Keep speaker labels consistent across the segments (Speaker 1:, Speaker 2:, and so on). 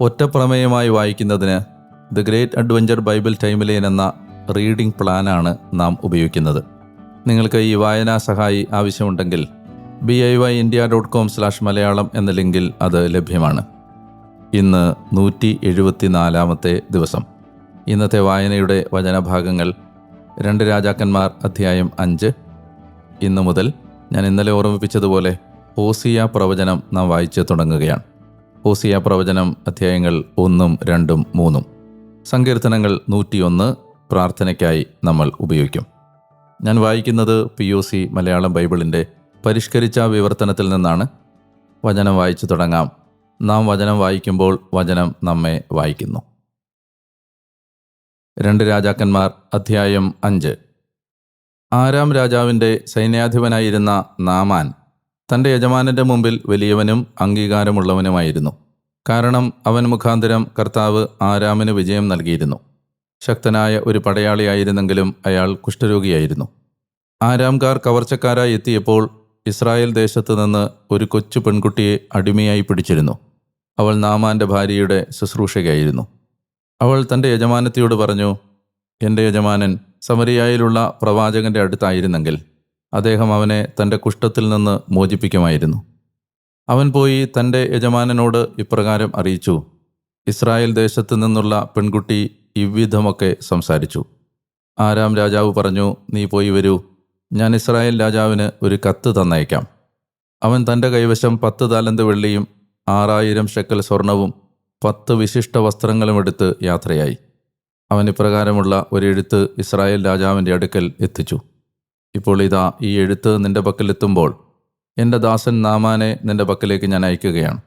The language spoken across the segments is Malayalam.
Speaker 1: ഒറ്റപ്രമേയമായി വായിക്കുന്നതിന് the great adventure Bible timeline എന്ന റീഡിംഗ് പ്ലാനാണ് നാം ഉപയോഗിക്കുന്നത്. നിങ്ങൾക്ക് ഈ വായനാ സഹായി ആവശ്യമുണ്ടെങ്കിൽ B I Y India dot com slash Malayalam എന്ന ലിങ്കിൽ അത് ലഭ്യമാണ്. ഇന്ന് നൂറ്റി എഴുപത്തിനാലാമത്തെ ദിവസം. ഇന്നത്തെ വായനയുടെ വചനഭാഗങ്ങൾ രണ്ട് രാജാക്കന്മാർ അധ്യായം അഞ്ച്. ഇന്നു മുതൽ ഞാൻ ഇന്നലെ ഓർമ്മിപ്പിച്ചതുപോലെ ഹോസിയ പ്രവചനം നാം വായിച്ചു തുടങ്ങുകയാണ്. ഓസിയ പ്രവചനം അധ്യായങ്ങൾ ഒന്നും രണ്ടും മൂന്നും. സങ്കീർത്തനങ്ങൾ നൂറ്റിയൊന്ന് പ്രാർത്ഥനയ്ക്കായി നമ്മൾ ഉപയോഗിക്കും. ഞാൻ വായിക്കുന്നത് പി ഒ സി മലയാളം ബൈബിളിന്റെ പരിഷ്കരിച്ച വിവർത്തനത്തിൽ നിന്നാണ്. വചനം വായിച്ചു തുടങ്ങാം. നാം വചനം വായിക്കുമ്പോൾ വചനം നമ്മെ വായിക്കുന്നു. രണ്ട് രാജാക്കന്മാർ അധ്യായം അഞ്ച്. ആരാം രാജാവിന്റെ സൈന്യാധിപനായിരുന്ന നാമാൻ തന്റെ യജമാനന്റെ മുമ്പിൽ വലിയവനും അംഗീകാരമുള്ളവനുമായിരുന്നു. കാരണം അവൻ മുഖാന്തരം കർത്താവ് ആരാമിന് വിജയം നൽകിയിരുന്നു. ശക്തനായ ഒരു പടയാളിയായിരുന്നെങ്കിലും അയാൾ കുഷ്ഠരോഗിയായിരുന്നു. ആരാംകാർ കവർച്ചക്കാരായി എത്തിയപ്പോൾ ഇസ്രായേൽ ദേശത്ത് നിന്ന് ഒരു കൊച്ചു പെൺകുട്ടിയെ അടിമയായി പിടിച്ചിരുന്നു. അവൾ നാമാന്റെ ഭാര്യയുടെ ശുശ്രൂഷകയായിരുന്നു. അവൾ തന്റെ യജമാനത്തിയോട് പറഞ്ഞു എന്റെ യജമാനൻ സമരിയായിലുള്ള പ്രവാചകന്റെ അടുത്തായിരുന്നെങ്കിൽ അദ്ദേഹം അവനെ തന്റെ കുഷ്ഠത്തിൽ നിന്ന് മോചിപ്പിക്കുമായിരുന്നു. അവൻ പോയി തന്റെ യജമാനനോട് ഇപ്രകാരം അറിയിച്ചു. ഇസ്രായേൽ ദേശത്തു നിന്നുള്ള പെൺകുട്ടി ഇവ്വിധമൊക്കെ സംസാരിച്ചു. ആരാം രാജാവ് പറഞ്ഞു നീ പോയി വരൂ. ഞാൻ ഇസ്രായേൽ രാജാവിന് ഒരു കത്ത് തന്നയക്കാം. അവൻ തന്റെ കൈവശം പത്ത് താലന്ത് വെള്ളിയും ആറായിരം ഷെക്കൽ സ്വർണവും പത്ത് വിശിഷ്ട വസ്ത്രങ്ങളും എടുത്ത് യാത്രയായി. അവൻ ഇപ്രകാരമുള്ള ഒരു എഴുത്ത് ഇസ്രായേൽ രാജാവിന്റെ അടുക്കൽ എത്തിച്ചു. ഇപ്പോൾ ഇതാ ഈ എഴുത്ത് നിന്റെ പക്കലെത്തുമ്പോൾ എന്റെ ദാസൻ നാമാനെ നിന്റെ പക്കലേക്ക് ഞാൻ അയക്കുകയാണ്.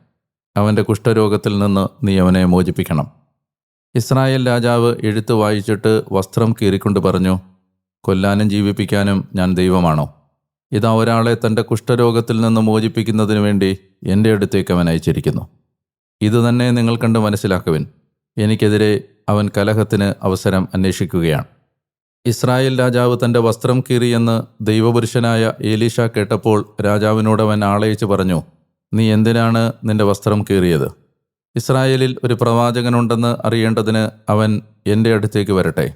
Speaker 1: അവന്റെ കുഷ്ഠരോഗത്തിൽ നിന്ന് നീ അവനെ മോചിപ്പിക്കണം. ഇസ്രായേൽ രാജാവ് എഴുത്ത് വായിച്ചിട്ട് വസ്ത്രം കീറിക്കൊണ്ട് പറഞ്ഞു കൊല്ലാനും ജീവിപ്പിക്കാനും ഞാൻ ദൈവമാണോ? ഇതാ ഒരാളെ തന്റെ കുഷ്ഠരോഗത്തിൽ നിന്ന് മോചിപ്പിക്കുന്നതിനു വേണ്ടി എന്റെ അടുത്തേക്ക് അവൻ അയച്ചിരിക്കുന്നു. ഇതുതന്നെ നിങ്ങൾ കണ്ട് മനസ്സിലാക്കുവിൻ. എനിക്കെതിരെ അവൻ കലഹത്തിന് അവസരം അന്വേഷിക്കുകയാണ്. ഇസ്രായേൽ രാജാവ് തന്റെ വസ്ത്രം കീറിയെന്ന് ദൈവപുരുഷനായ ഏലീഷ കേട്ടപ്പോൾ രാജാവിനോട് അവൻ ആളയച്ച് പറഞ്ഞു നീ എന്തിനാണ് നിന്റെ വസ്ത്രം കീറിയത്? ഇസ്രായേലിൽ ഒരു പ്രവാചകനുണ്ടെന്ന് അറിയേണ്ടതിന് അവൻ എന്റെ അടുത്തേക്ക് വരട്ടെ.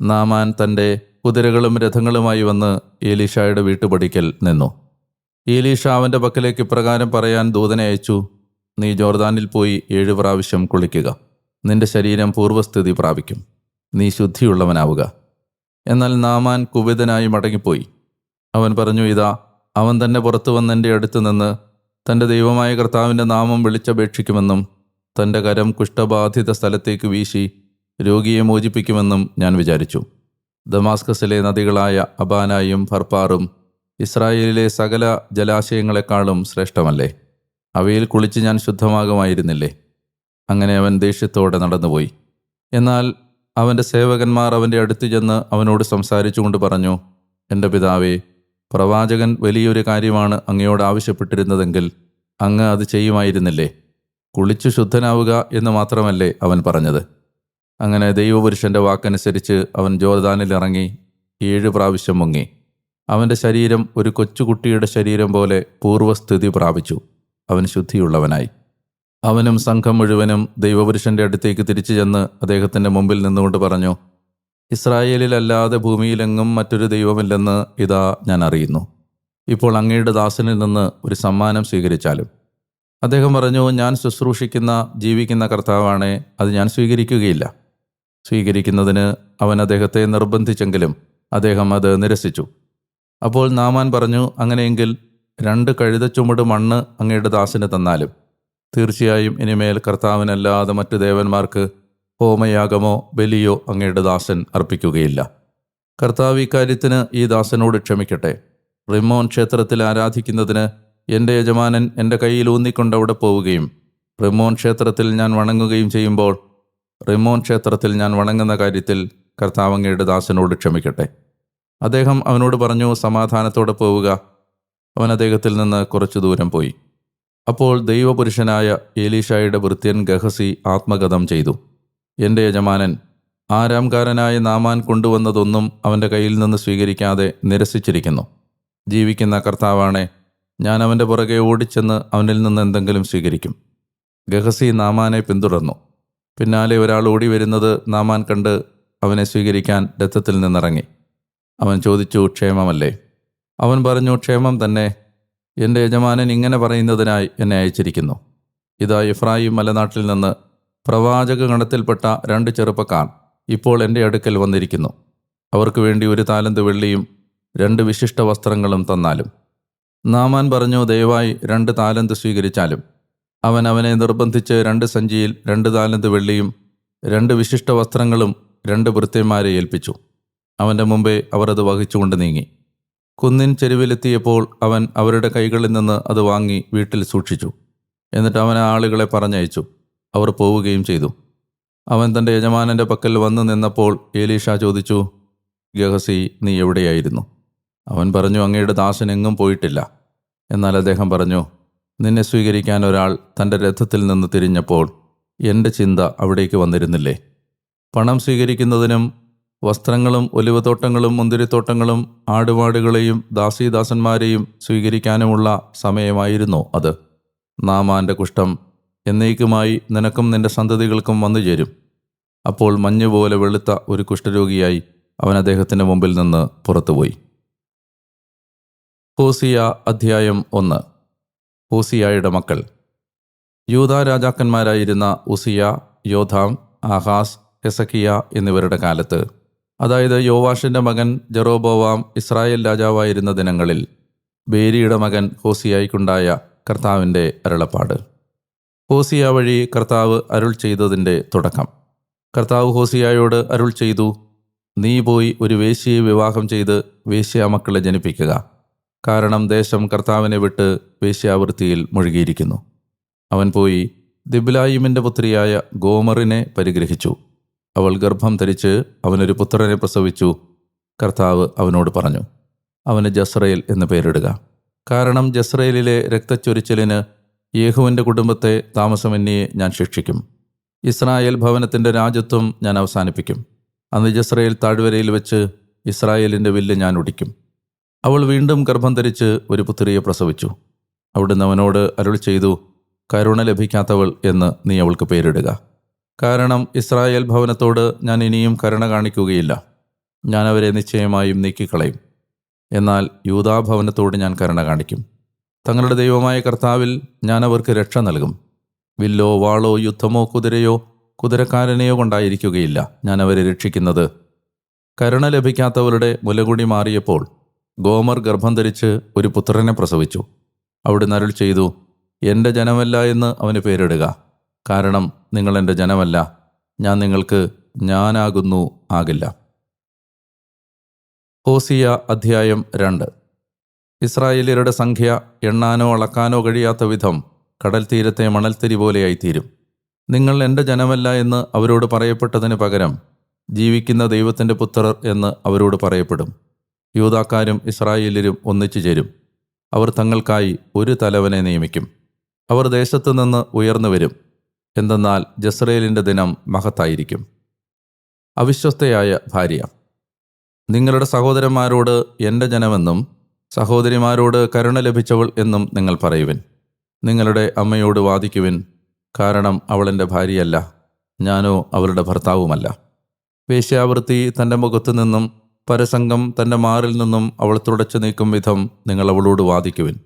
Speaker 1: നാമാൻ തന്റെ കുതിരകളും രഥങ്ങളുമായി വന്ന് ഏലീഷായുടെ വീട്ടുപടിക്കൽ നിന്നു. ഏലീഷ അവന്റെ പക്കലേക്ക് ഇപ്രകാരം പറയാൻ ദൂതനെ അയച്ചു നീ ജോർദാനിൽ പോയി ഏഴു പ്രാവശ്യം കുളിക്കുക. നിന്റെ ശരീരം പൂർവസ്ഥിതി പ്രാപിക്കും. നീ ശുദ്ധിയുള്ളവനാവുക. എന്നാൽ നാമാൻ കുപിതനായി മടങ്ങിപ്പോയി. അവൻ പറഞ്ഞു ഇതാ അവൻ തന്നെ പുറത്തു വന്ന് എന്റെ അടുത്ത് നിന്ന് തന്റെ ദൈവമായ കർത്താവിന്റെ നാമം വിളിച്ചപേക്ഷിക്കുമെന്നും തന്റെ കരം കുഷ്ഠബാധിത സ്ഥലത്തേക്ക് വീശി രോഗിയെ മോചിപ്പിക്കുമെന്നും ഞാൻ വിചാരിച്ചു. ദമാസ്കസിലെ നദികളായ അബാനായും ഫർപ്പാറും ഇസ്രായേലിലെ സകല ജലാശയങ്ങളെക്കാളും ശ്രേഷ്ഠമല്ലേ? അവയിൽ കുളിച്ച് ഞാൻ ശുദ്ധമാകുമായിരുന്നില്ലേ? അങ്ങനെ അവൻ ദേഷ്യത്തോടെ നടന്നുപോയി. എന്നാൽ അവന്റെ സേവകന്മാർ അവന്റെ അടുത്ത് ചെന്ന് അവനോട് സംസാരിച്ചുകൊണ്ട് പറഞ്ഞു എന്റെ പിതാവേ പ്രവാചകൻ വലിയൊരു കാര്യമാണ് അങ്ങയോട് ആവശ്യപ്പെട്ടിരുന്നതെങ്കിൽ അങ്ങ് അത് ചെയ്യുമായിരുന്നില്ലേ? കുളിച്ചു ശുദ്ധനാവുക എന്ന് മാത്രമല്ലേ അവൻ പറഞ്ഞത്? അങ്ങനെ ദൈവപുരുഷന്റെ വാക്കനുസരിച്ച് അവൻ ജോർദാനിൽ ഇറങ്ങി ഏഴ് പ്രാവശ്യം മുങ്ങി. അവന്റെ ശരീരം ഒരു കൊച്ചുകുട്ടിയുടെ ശരീരം പോലെ പൂർവസ്ഥിതി പ്രാപിച്ചു. അവൻ ശുദ്ധിയുള്ളവനായി. അവനും സംഘം മുഴുവനും ദൈവപുരുഷന്റെ അടുത്തേക്ക് തിരിച്ചു ചെന്ന് അദ്ദേഹത്തിന്റെ മുമ്പിൽ നിന്നുകൊണ്ട് പറഞ്ഞു ഇസ്രായേലിലല്ലാതെ ഭൂമിയിലെങ്ങും മറ്റൊരു ദൈവമില്ലെന്ന് ഇതാ ഞാൻ അറിയുന്നു. ഇപ്പോൾ അങ്ങയുടെ ദാസനിൽ നിന്ന് ഒരു സമ്മാനം സ്വീകരിച്ചാലും. അദ്ദേഹം പറഞ്ഞു ഞാൻ ശുശ്രൂഷിക്കുന്ന ജീവിക്കുന്ന കർത്താവാണേ അത് ഞാൻ സ്വീകരിക്കുകയില്ല. സ്വീകരിക്കുന്നതിന് അവൻ അദ്ദേഹത്തെ നിർബന്ധിച്ചെങ്കിലും അദ്ദേഹം അത് നിരസിച്ചു. അപ്പോൾ നാമാൻ പറഞ്ഞു അങ്ങനെയെങ്കിൽ രണ്ട് കഴുതച്ചുമട് മണ്ണ് അങ്ങയുടെ ദാസിന് തന്നാലും തീർച്ചയായും ഇനിമേൽ കർത്താവിനല്ലാതെ മറ്റു ദേവന്മാർക്ക് ഹോമയാഗമോ ബലിയോ അങ്ങയുടെ ദാസൻ അർപ്പിക്കുകയില്ല. കർത്താവ് ഇക്കാര്യത്തിന് ഈ ദാസനോട് ക്ഷമിക്കട്ടെ. റിമോൻ ക്ഷേത്രത്തിൽ ആരാധിക്കുന്നതിന് എന്റെ യജമാനൻ എന്റെ കയ്യിൽ ഊന്നിക്കൊണ്ട് അവിടെ പോവുകയും റിമോൻ ക്ഷേത്രത്തിൽ ഞാൻ വണങ്ങുകയും ചെയ്യുമ്പോൾ റിമോൻ ക്ഷേത്രത്തിൽ ഞാൻ വണങ്ങുന്ന കാര്യത്തിൽ കർത്താവ് അങ്ങയുടെ ദാസനോട് ക്ഷമിക്കട്ടെ. അദ്ദേഹം അവനോട് പറഞ്ഞു സമാധാനത്തോടെ പോവുക. അവൻ അദ്ദേഹത്തിൽ നിന്ന് കുറച്ചു ദൂരം പോയി. അപ്പോൾ ദൈവപുരുഷനായ ഏലീഷായുടെ വൃത്യൻ ഗഹസി ആത്മഗതം ചെയ്തു. എന്റെ യജമാനൻ ആരാംകാരനായ നാമാൻ കൊണ്ടുവന്നതൊന്നും അവന്റെ കയ്യിൽ നിന്ന് സ്വീകരിക്കാതെ നിരസിച്ചിരിക്കുന്നു. ജീവിക്കുന്ന കർത്താവാണെ ഞാൻ അവന്റെ പുറകെ ഓടിച്ചെന്ന് അവനിൽ നിന്ന് എന്തെങ്കിലും സ്വീകരിക്കും. ഗഹസി നാമാനെ പിന്തുടർന്നു. പിന്നാലെ ഒരാൾ ഓടി വരുന്നത് നാമാൻ കണ്ട് അവനെ സ്വീകരിക്കാൻ രഥത്തിൽ നിന്നിറങ്ങി. അവൻ ചോദിച്ചു ക്ഷേമമല്ലേ? അവൻ പറഞ്ഞു ക്ഷേമം തന്നെ. എന്റെ യജമാനൻ ഇങ്ങനെ പറയുന്നതിനായി എന്നെ അയച്ചിരിക്കുന്നു. ഇതാ ഇഫ്രായിം മലനാട്ടിൽ നിന്ന് പ്രവാചക ഗണത്തിൽപ്പെട്ട രണ്ട് ചെറുപ്പക്കാർ ഇപ്പോൾ എന്റെ അടുക്കൽ വന്നിരിക്കുന്നു. അവർക്ക് വേണ്ടി ഒരു താലന്ത് വെള്ളിയും രണ്ട് വിശിഷ്ട വസ്ത്രങ്ങളും തന്നാലും. നാമാൻ പറഞ്ഞു ദയവായി രണ്ട് താലന്ത് സ്വീകരിച്ചാലും. അവൻ അവനെ നിർബന്ധിച്ച് രണ്ട് സഞ്ചിയിൽ രണ്ട് താലന്ത് വെള്ളിയും രണ്ട് വിശിഷ്ട വസ്ത്രങ്ങളും രണ്ട് ഭൃത്യന്മാരെ ഏൽപ്പിച്ചു. അവന്റെ മുമ്പേ അവർ അത് വഹിച്ചുകൊണ്ട് നീങ്ങി. കുന്നിൻ ചെരുവിലെത്തിയപ്പോൾ അവൻ അവരുടെ കൈകളിൽ നിന്ന് അത് വാങ്ങി വീട്ടിൽ സൂക്ഷിച്ചു. എന്നിട്ട് അവൻ ആളുകളെ പറഞ്ഞയച്ചു. അവർ പോവുകയും ചെയ്തു. അവൻ തന്റെ യജമാനന്റെ പക്കൽ വന്നു നിന്നപ്പോൾ ഏലീഷ ചോദിച്ചു ഗഹസി നീ എവിടെയായിരുന്നു? അവൻ പറഞ്ഞു അങ്ങയുടെ ദാസൻ എങ്ങും പോയിട്ടില്ല. എന്നാൽ അദ്ദേഹം പറഞ്ഞു നിന്നെ സ്വീകരിക്കാൻ ഒരാൾ തന്റെ രഥത്തിൽ നിന്ന് തിരിഞ്ഞപ്പോൾ എന്റെ ചിന്ത അവിടേക്ക് വന്നിരുന്നില്ലേ? പണം സ്വീകരിക്കുന്നതിനും വസ്ത്രങ്ങളും ഒലിവത്തോട്ടങ്ങളും മുന്തിരിത്തോട്ടങ്ങളും ആടുപാടുകളെയും ദാസീദാസന്മാരെയും സ്വീകരിക്കാനുമുള്ള സമയമായിരുന്നു അത്. നാമാന്റെ കുഷ്ഠം എന്നേക്കുമായി നിനക്കും നിന്റെ സന്തതികൾക്കും വന്നു ചേരും. അപ്പോൾ മഞ്ഞുപോലെ വെളുത്ത ഒരു കുഷ്ഠരോഗിയായി അവൻ അദ്ദേഹത്തിന്റെ മുമ്പിൽ നിന്ന് പുറത്തുപോയി. ഹോസിയ അധ്യായം ഒന്ന്. ഹോസിയായുടെ മക്കൾ. യൂത രാജാക്കന്മാരായിരുന്ന ഉസിയ യോധാം ആഹാസ് ഹെസക്കിയ എന്നിവരുടെ കാലത്ത് അതായത് യോവാഷിന്റെ മകൻ ജെറോബോവാം ഇസ്രായേൽ രാജാവായിരുന്ന ദിനങ്ങളിൽ ബേരിയുടെ മകൻ ഹോസിയായിക്കുണ്ടായ കർത്താവിന്റെ അരുളപ്പാട്. ഹോസിയ വഴി കർത്താവ് അരുൾ ചെയ്തതിന്റെ തുടക്കം. കർത്താവ് ഹോസിയായോട് അരുൾ ചെയ്തു നീ പോയി ഒരു വേശ്യയെ വിവാഹം ചെയ്ത് വേശ്യാമക്കളെ ജനിപ്പിക്കുക. കാരണം ദേശം കർത്താവിനെ വിട്ട് വേശ്യാവൃത്തിയിൽ മുഴുകിയിരിക്കുന്നു. അവൻ പോയി ദിബ്ലായിമിന്റെ പുത്രിയായ ഗോമറിനെ പരിഗ്രഹിച്ചു. അവൾ ഗർഭം ധരിച്ച് അവനൊരു പുത്രനെ പ്രസവിച്ചു. കർത്താവ് അവനോട് പറഞ്ഞു അവന് ജസ്രയേൽ എന്ന് പേരിടുക. കാരണം ജസ്രയേലിലെ രക്തച്ചൊരിച്ചിലിന് യേഹുവിന്റെ കുടുംബത്തെ താമസമന്യെ ഞാൻ ശിക്ഷിക്കും. ഇസ്രായേൽ ഭവനത്തിന്റെ രാജ്യത്വം ഞാൻ അവസാനിപ്പിക്കും. അന്ന് ജസ്രയേൽ താഴ്വരയിൽ വെച്ച് ഇസ്രായേലിന്റെ വില്ല് ഞാൻ ഒടിക്കും അവൾ വീണ്ടും ഗർഭം ധരിച്ച് ഒരു പുത്രിയെ പ്രസവിച്ചു. അവിടുന്ന് അവനോട് അരുൾ ചെയ്തു കരുണ ലഭിക്കാത്തവൾ എന്ന് നീ അവൾക്ക് പേരിടുക. കാരണം ഇസ്രായേൽ ഭവനത്തോട് ഞാൻ ഇനിയും കരുണ കാണിക്കുകയില്ല. ഞാൻ അവരെ നിശ്ചയമായും നീക്കിക്കളയും. എന്നാൽ യൂതാഭവനത്തോട് ഞാൻ കരുണ കാണിക്കും. തങ്ങളുടെ ദൈവമായ കർത്താവിൽ ഞാൻ അവർക്ക് രക്ഷ നൽകും. വില്ലോ വാളോ യുദ്ധമോ കുതിരയോ കുതിരക്കാരനെയോ കൊണ്ടായിരിക്കുകയില്ല ഞാൻ അവരെ രക്ഷിക്കുന്നത്. കരുണ ലഭിക്കാത്തവരുടെ മുലകുടി മാറിയപ്പോൾ ഗോമർ ഗർഭം ധരിച്ച് ഒരു പുത്രനെ പ്രസവിച്ചു. അവിടുന്ന് അരുൾ ചെയ്തു എന്റെ ജനമല്ല എന്ന് അവന് പേരിടുക. കാരണം നിങ്ങൾ എന്റെ ജനമല്ല. ഞാൻ നിങ്ങൾക്ക് ഞാനാകുന്നു ആകില്ല. ഹോസിയ അധ്യായം രണ്ട്. ഇസ്രായേലിയരുടെ സംഖ്യ എണ്ണാനോ അളക്കാനോ കഴിയാത്ത വിധം കടൽ തീരത്തെ മണൽത്തിരി പോലെയായിത്തീരും നിങ്ങൾ എന്റെ ജനമല്ല എന്ന് അവരോട് പറയപ്പെട്ടതിന് പകരം ജീവിക്കുന്ന ദൈവത്തിന്റെ പുത്രർ എന്ന് അവരോട് പറയപ്പെടും. യൂതാക്കാരും ഇസ്രായേലിലും ഒന്നിച്ചു ചേരും. അവർ തങ്ങൾക്കായി ഒരു തലവനെ നിയമിക്കും. അവർ ദേശത്തു നിന്ന് ഉയർന്നു വരും. എന്തെന്നാൽ ജസ്രയേലിന്റെ ദിനം മഹത്തായിരിക്കും. അവിശ്വസ്തയായ ഭാര്യ നിങ്ങളുടെ സഹോദരന്മാരോട് എന്റെ ജനമെന്നും സഹോദരിമാരോട് കരുണ ലഭിച്ചവൾ എന്നും നിങ്ങൾ പറയുവിൻ. നിങ്ങളുടെ അമ്മയോട് വാദിക്കുവിൻ കാരണം അവൾ എന്റെ ഭാര്യയല്ല ഞാനോ അവളുടെ ഭർത്താവുമല്ല. വേശ്യാവൃത്തി തന്റെ മുഖത്തു നിന്നും പരസംഗം തന്റെ മാറിൽ നിന്നും അവൾ തുടച്ചു നീക്കും വിധം നിങ്ങൾ അവളോട് വാദിക്കുവിൻ.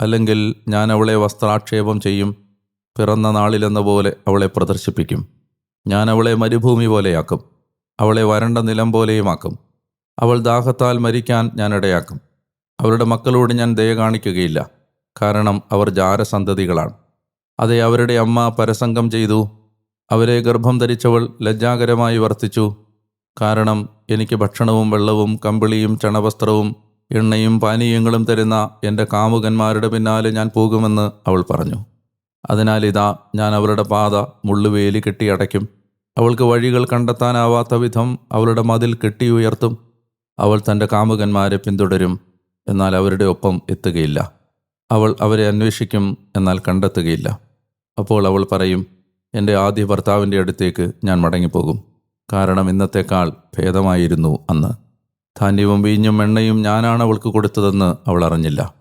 Speaker 1: അല്ലെങ്കിൽ ഞാൻ അവളെ വസ്ത്രാക്ഷേപം ചെയ്യും പിറന്ന നാളിലെന്ന പോലെ അവളെ പ്രദർശിപ്പിക്കും. ഞാൻ അവളെ മരുഭൂമി പോലെയാക്കും അവളെ വരണ്ട നിലം പോലെയുമാക്കും അവൾ ദാഹത്താൽ മരിക്കാൻ ഞാൻ ഇടയാക്കും. അവരുടെ മക്കളോട് ഞാൻ ദയ കാണിക്കുകയില്ല. കാരണം അവർ ജാരസന്തതികളാണ്. അതെ അവരുടെ അമ്മ പരസംഗം ചെയ്തു. അവരെ ഗർഭം ധരിച്ചവൾ ലജ്ജാകരമായി വർത്തിച്ചു. കാരണം എനിക്ക് ഭക്ഷണവും വെള്ളവും കമ്പിളിയും ചണവസ്ത്രവും എണ്ണയും പാനീയങ്ങളും തരുന്ന എന്റെ കാമുകന്മാരുടെ പിന്നാലെ ഞാൻ പോകുമെന്ന് അവൾ പറഞ്ഞു. അതിനാൽ ഇതാ ഞാൻ അവളുടെ പാത മുള്ളുവേലി കെട്ടി അടയ്ക്കും അവൾക്ക് വഴികൾ കണ്ടെത്താനാവാത്ത വിധം അവളുടെ മതിൽ കെട്ടി ഉയർത്തും അവൾ തന്റെ കാമുകന്മാരെ പിന്തുടരും. എന്നാൽ അവരുടെ ഒപ്പം എത്തുകയില്ല. അവൾ അവരെ അന്വേഷിക്കും എന്നാൽ കണ്ടെത്തുകയില്ല. അപ്പോൾ അവൾ പറയും എന്റെ ആദ്യ ഭർത്താവിന്റെ അടുത്തേക്ക് ഞാൻ മടങ്ങിപ്പോകും. കാരണം ഇന്നത്തേക്കാൾ ഭേദമായിരുന്നു അന്ന്. ധാന്യവും വീഞ്ഞും എണ്ണയും ഞാനാണ് അവൾക്ക് കൊടുത്തതെന്ന് അവൾ അറിഞ്ഞില്ല.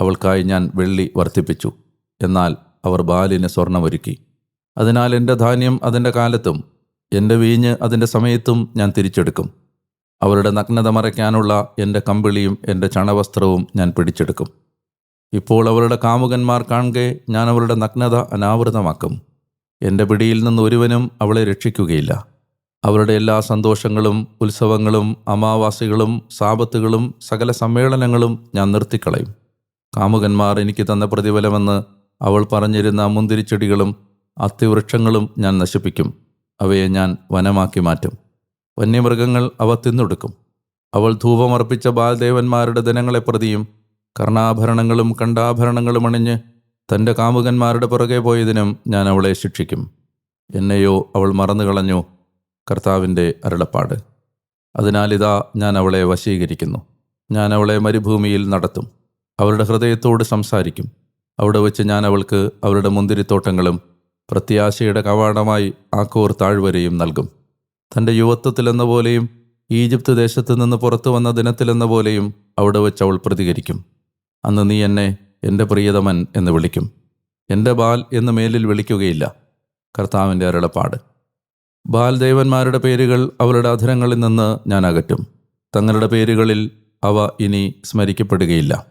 Speaker 1: അവൾക്കായി ഞാൻ വെള്ളി വർദ്ധിപ്പിച്ചു. എന്നാൽ അവർ ബാലിന് സ്വർണമൊരുക്കി അതിനാൽ എന്റെ ധാന്യം അതിന്റെ കാലത്തും എന്റെ വീഞ്ഞ് അതിന്റെ സമയത്തും ഞാൻ തിരിച്ചെടുക്കും. അവരുടെ നഗ്നത മറയ്ക്കാനുള്ള എന്റെ കമ്പിളിയും എന്റെ ചണവസ്ത്രവും ഞാൻ പിടിച്ചെടുക്കും. ഇപ്പോൾ അവരുടെ കാമുകന്മാർ കാണുകെ ഞാൻ അവരുടെ നഗ്നത അനാവൃതമാക്കും. എന്റെ പിടിയിൽ നിന്ന് ഒരുവനും അവളെ രക്ഷിക്കുകയില്ല. അവരുടെ എല്ലാ സന്തോഷങ്ങളും ഉത്സവങ്ങളും അമാവാസികളും സാപത്തുകളും സകല സമ്മേളനങ്ങളും ഞാൻ നിർത്തിക്കളയും. കാമുകന്മാർ എനിക്ക് തന്ന പ്രതിഫലമെന്ന് അവൾ പറഞ്ഞിരുന്ന മുന്തിരിച്ചെടികളും അത്തിവൃക്ഷങ്ങളും ഞാൻ നശിപ്പിക്കും. അവയെ ഞാൻ വനമാക്കി മാറ്റും. വന്യമൃഗങ്ങൾ അവ തിന്നൊടുക്കും അവൾ ധൂപമർപ്പിച്ച ബാൽദേവന്മാരുടെ ദിനങ്ങളെ പ്രതിയും കർണാഭരണങ്ങളും കണ്ടാഭരണങ്ങളും അണിഞ്ഞ് തന്റെ കാമുകന്മാരുടെ പുറകെ പോയതിനും ഞാൻ അവളെ ശിക്ഷിക്കും. എന്നെയോ അവൾ മറന്നുകളഞ്ഞു കർത്താവിന്റെ അരുളപ്പാട്. ഇതാ ഞാൻ അവളെ വശീകരിക്കുന്നു. ഞാൻ അവളെ മരുഭൂമിയിൽ നടത്തും. അവരുടെ ഹൃദയത്തോട് സംസാരിക്കും. അവിടെ വെച്ച് ഞാൻ അവൾക്ക് അവരുടെ മുന്തിരിത്തോട്ടങ്ങളും പ്രത്യാശയുടെ കവാടമായി ആക്കോർ താഴ്വരയും നൽകും. തന്റെ യുവത്വത്തിലെന്ന പോലെയും ഈജിപ്ത് ദേശത്ത് നിന്ന് പുറത്തു വന്ന ദിനത്തിലെന്ന പോലെയും അവിടെ വെച്ച് അവൾ പ്രതികരിക്കും. അന്ന് നീ എന്നെ എന്റെ പ്രിയതമൻ എന്ന് വിളിക്കും. എന്റെ ബാൽ എന്ന് മേലിൽ വിളിക്കുകയില്ല. കർത്താവിന്റെ അരുളപ്പാട്. ബാൽ ദേവന്മാരുടെ പേരുകൾ അവരുടെ അധരങ്ങളിൽ നിന്ന് ഞാൻ അകറ്റും. തങ്ങളുടെ പേരുകളിൽ അവ ഇനി സ്മരിക്കപ്പെടുകയില്ല.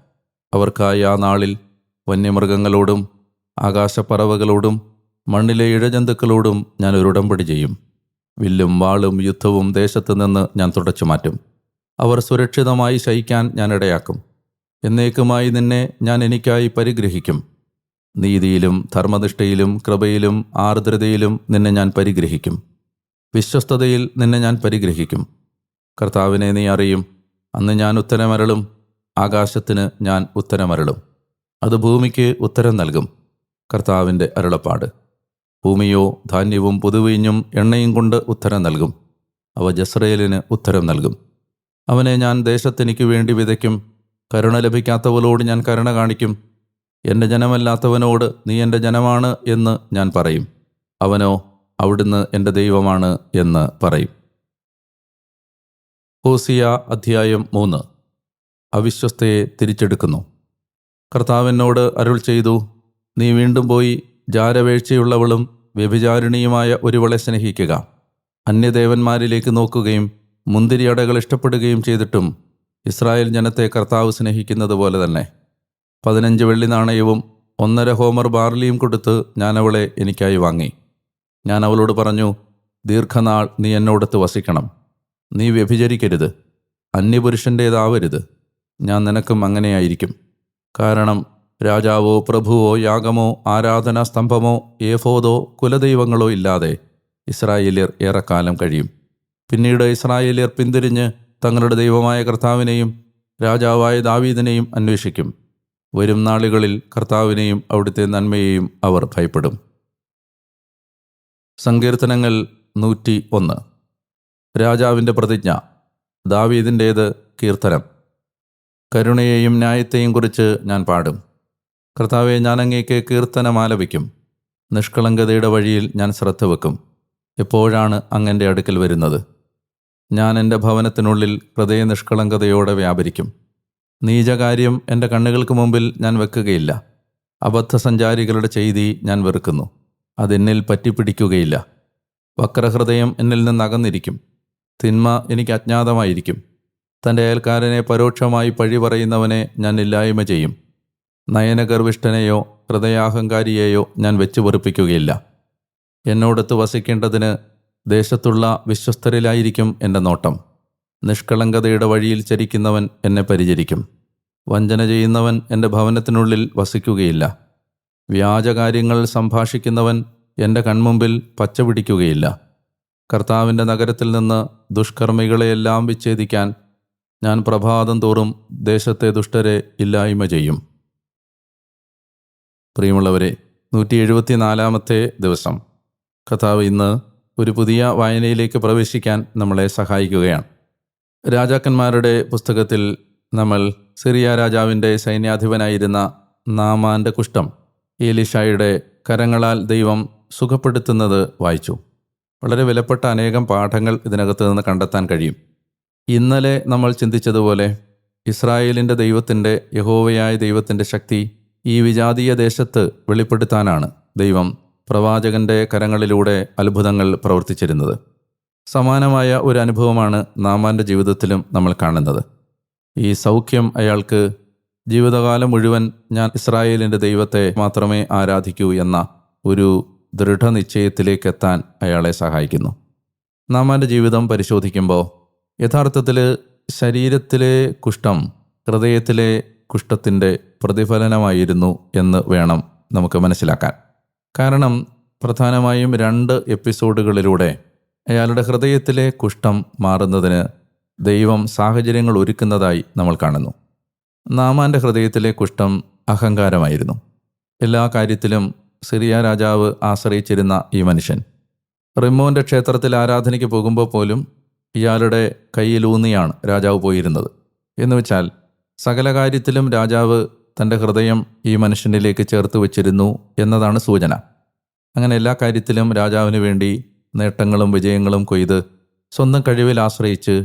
Speaker 1: അവർക്കായി ആ നാളിൽ വന്യമൃഗങ്ങളോടും ആകാശപ്പറവകളോടും മണ്ണിലെ ഇഴജന്തുക്കളോടും ഞാൻ ഒരു ഉടമ്പടി ചെയ്യും. വില്ലും വാളും യുദ്ധവും ദേശത്ത് നിന്ന് ഞാൻ തുടച്ചു മാറ്റും. അവർ സുരക്ഷിതമായി ശയിക്കാൻ ഞാൻ ഇടയാക്കും. എന്നേക്കുമായി നിന്നെ ഞാൻ എനിക്കായി പരിഗ്രഹിക്കും. നീതിയിലും ധർമ്മനിഷ്ഠയിലും കൃപയിലും ആർദ്രതയിലും നിന്നെ ഞാൻ പരിഗ്രഹിക്കും. വിശ്വസ്തതയിൽ നിന്നെ ഞാൻ പരിഗ്രഹിക്കും. കർത്താവിനെ നീ അറിയും. അന്ന് ഞാൻ ഉത്തരമരളും. ആകാശത്തിന് ഞാൻ ഉത്തരമരളും. അത് ഭൂമിക്ക് ഉത്തരം നൽകും. കർത്താവിന്റെ അരുളപ്പാട്. ഭൂമിയോ ധാന്യവും പുതുവീഞ്ഞും എണ്ണയും കൊണ്ട് ഉത്തരം നൽകും. അവ ജസ്രയേലിന് ഉത്തരം നൽകും. അവനെ ഞാൻ ദേശത്തെനിക്ക് വേണ്ടി വിതയ്ക്കും. കരുണ ലഭിക്കാത്തവളോട് ഞാൻ കരുണ കാണിക്കും. എന്റെ ജനമല്ലാത്തവനോട് നീ എന്റെ ജനമാണ് എന്ന് ഞാൻ പറയും. അവനോ അവിടുന്ന് എന്റെ ദൈവമാണ് എന്ന് പറയും. ഹോസിയ അധ്യായം മൂന്ന്. അവിശ്വസ്തയെ തിരിച്ചെടുക്കുന്നു. കർത്താവിനോട് അരുൾ ചെയ്തു നീ വീണ്ടും പോയി ജാരവേഴ്ചയുള്ളവളും വ്യഭിചാരിണിയുമായ ഒരുവളെ സ്നേഹിക്കുക. അന്യദേവന്മാരിലേക്ക് നോക്കുകയും മുന്തിരിയടകൾ ഇഷ്ടപ്പെടുകയും ചെയ്തിട്ടും ഇസ്രായേൽ ജനത്തെ കർത്താവ് സ്നേഹിക്കുന്നത് പോലെ തന്നെ. പതിനഞ്ച് വെള്ളി നാണയവും ഒന്നര ഹോമർ ബാർലിയും കൊടുത്ത് ഞാൻ അവളെ എനിക്കായി വാങ്ങി. ഞാൻ അവളോട് പറഞ്ഞു ദീർഘനാൾ നീ എന്നോടത്ത് വസിക്കണം. നീ വ്യഭിചരിക്കരുത്. അന്യപുരുഷന്റേതാവരുത് ഞാൻ നിനക്കും അങ്ങനെയായിരിക്കും. കാരണം രാജാവോ പ്രഭുവോ യാഗമോ ആരാധനാ സ്തംഭമോ ഏഫോദോ കുലദൈവങ്ങളോ ഇല്ലാതെ ഇസ്രായേലിയർ ഏറെക്കാലം കഴിയും. പിന്നീട് ഇസ്രായേലിയർ പിന്തിരിഞ്ഞ് തങ്ങളുടെ ദൈവമായ കർത്താവിനെയും രാജാവായ ദാവീദിനെയും അന്വേഷിക്കും. വരും നാളുകളിൽ കർത്താവിനെയും അവിടുത്തെ നന്മയെയും അവർ ഭയപ്പെടും. സങ്കീർത്തനങ്ങൾ നൂറ്റി ഒന്ന്. രാജാവിന്റെ പ്രതിജ്ഞ. ദാവീദിന്റേത് കീർത്തനം. കരുണയെയും ന്യായത്തെയും കുറിച്ച് ഞാൻ പാടും. കർത്താവെ ഞാൻ അങ്ങേക്ക് കീർത്തനം ആലപിക്കും. നിഷ്കളങ്കതയുടെ വഴിയിൽ ഞാൻ ശ്രദ്ധ വെക്കും. എപ്പോഴാണ് അങ്ങന്റെ അടുക്കൽ വരുന്നത്? ഞാൻ എന്റെ ഭവനത്തിനുള്ളിൽ ഹൃദയ നിഷ്കളങ്കതയോടെ വ്യാപരിക്കും. നീചകാര്യം എന്റെ കണ്ണുകൾക്ക് മുമ്പിൽ ഞാൻ വെക്കുകയില്ല. അബദ്ധസഞ്ചാരികളുടെ ചെയ്തി ഞാൻ വെറുക്കുന്നു. അതെന്നിൽ പറ്റിപ്പിടിക്കുകയില്ല. വക്രഹൃദയം എന്നിൽ നിന്ന് അകന്നിരിക്കും. തിന്മ എനിക്ക് അജ്ഞാതമായിരിക്കും. തന്റെ അയൽക്കാരനെ പരോക്ഷമായി പഴി പറയുന്നവനെ ഞാൻ ഇല്ലായ്മ ചെയ്യും. നയനഗർവിഷ്ഠനെയോ ഹൃദയാഹങ്കാരിയെയോ ഞാൻ വെച്ചു വെറുപ്പിക്കുകയില്ല. എന്നോടത്ത് വസിക്കേണ്ടതിന് ദേശത്തുള്ള വിശ്വസ്തരിലായിരിക്കും എന്റെ നോട്ടം. നിഷ്കളങ്കതയുടെ വഴിയിൽ ചരിക്കുന്നവൻ എന്നെ പരിചരിക്കും. വഞ്ചന ചെയ്യുന്നവൻ എന്റെ ഭവനത്തിനുള്ളിൽ വസിക്കുകയില്ല. വ്യാജകാര്യങ്ങൾ സംഭാഷിക്കുന്നവൻ എന്റെ കൺമുമ്പിൽ പച്ചപിടിക്കുകയില്ല കർത്താവിന്റെ നഗരത്തിൽ നിന്ന് ദുഷ്കർമ്മികളെയെല്ലാം വിച്ഛേദിക്കാൻ ഞാൻ പ്രഭാതം തോറും ദേശത്തെ ദുഷ്ടരെ ഇല്ലായ്മ ചെയ്യും. പ്രിയമുള്ളവരെ നൂറ്റി എഴുപത്തിനാലാമത്തെ ദിവസം. കഥാവ് ഇന്ന് ഒരു പുതിയ വായനയിലേക്ക് പ്രവേശിക്കാൻ നമ്മളെ സഹായിക്കുകയാണ്. രാജാക്കന്മാരുടെ പുസ്തകത്തിൽ നമ്മൾ സിറിയ രാജാവിന്റെ സൈന്യാധിപനായിരുന്ന നാമാന്റെ കുഷ്ഠം ഏലിഷായുടെ കരങ്ങളാൽ ദൈവം സുഖപ്പെടുത്തുന്നത് വായിച്ചു. വളരെ വിലപ്പെട്ട അനേകം പാഠങ്ങൾ ഇതിനകത്ത് നിന്ന് കണ്ടെത്താൻ കഴിയും. ഇന്നലെ നമ്മൾ ചിന്തിച്ചതുപോലെ ഇസ്രായേലിന്റെ ദൈവത്തിന്റെ യഹോവയായ ദൈവത്തിന്റെ ശക്തി ഈ വിജാതീയ ദേശത്ത് വെളിപ്പെടുത്താനാണ് ദൈവം പ്രവാചകന്റെ കരങ്ങളിലൂടെ അത്ഭുതങ്ങൾ പ്രവർത്തിച്ചിരുന്നത്. സമാനമായ ഒരു അനുഭവമാണ് നാമാന്റെ ജീവിതത്തിലും നമ്മൾ കാണുന്നത്. ഈ സൗഖ്യം അയാൾക്ക് ജീവിതകാലം മുഴുവൻ ഞാൻ ഇസ്രായേലിന്റെ ദൈവത്തെ മാത്രമേ ആരാധിക്കൂ എന്ന ഒരു ദൃഢനിശ്ചയത്തിലേക്ക് എത്താൻ അയാളെ സഹായിക്കുന്നു. നാമാന്റെ ജീവിതം പരിശോധിക്കുമ്പോൾ യഥാർത്ഥത്തിൽ ശരീരത്തിലെ കുഷ്ഠം ഹൃദയത്തിലെ കുഷ്ഠത്തിന്റെ പ്രതിഫലനമായിരുന്നു എന്ന് വേണം നമുക്ക് മനസ്സിലാക്കാൻ. കാരണം പ്രധാനമായും രണ്ട് എപ്പിസോഡുകളിലൂടെ അയാളുടെ ഹൃദയത്തിലെ കുഷ്ഠം മാറുന്നതിന് ദൈവം സാഹചര്യങ്ങൾ ഒരുക്കുന്നതായി നമ്മൾ കാണുന്നു. നാമാന്റെ ഹൃദയത്തിലെ കുഷ്ഠം അഹങ്കാരമായിരുന്നു. എല്ലാ കാര്യത്തിലും സിറിയ രാജാവ് ആശ്രയിച്ചിരുന്ന ഈ മനുഷ്യൻ. റിമോന്റെ ക്ഷേത്രത്തിൽ ആരാധനയ്ക്ക് പോകുമ്പോൾ പോലും ഇയാളുടെ കയ്യിലൂന്നിയാണ് രാജാവ് പോയിരുന്നത്. എന്ന് വെച്ചാൽ സകല കാര്യത്തിലും രാജാവ് തന്റെ ഹൃദയം ഈ മനുഷ്യനിലേക്ക് ചേർത്ത് വച്ചിരുന്നു എന്നതാണ് സൂചന. അങ്ങനെ എല്ലാ കാര്യത്തിലും രാജാവിന് വേണ്ടി നേട്ടങ്ങളും വിജയങ്ങളും കൊയ്ത് സ്വന്തം കഴിവിൽ ആശ്രയിച്ച്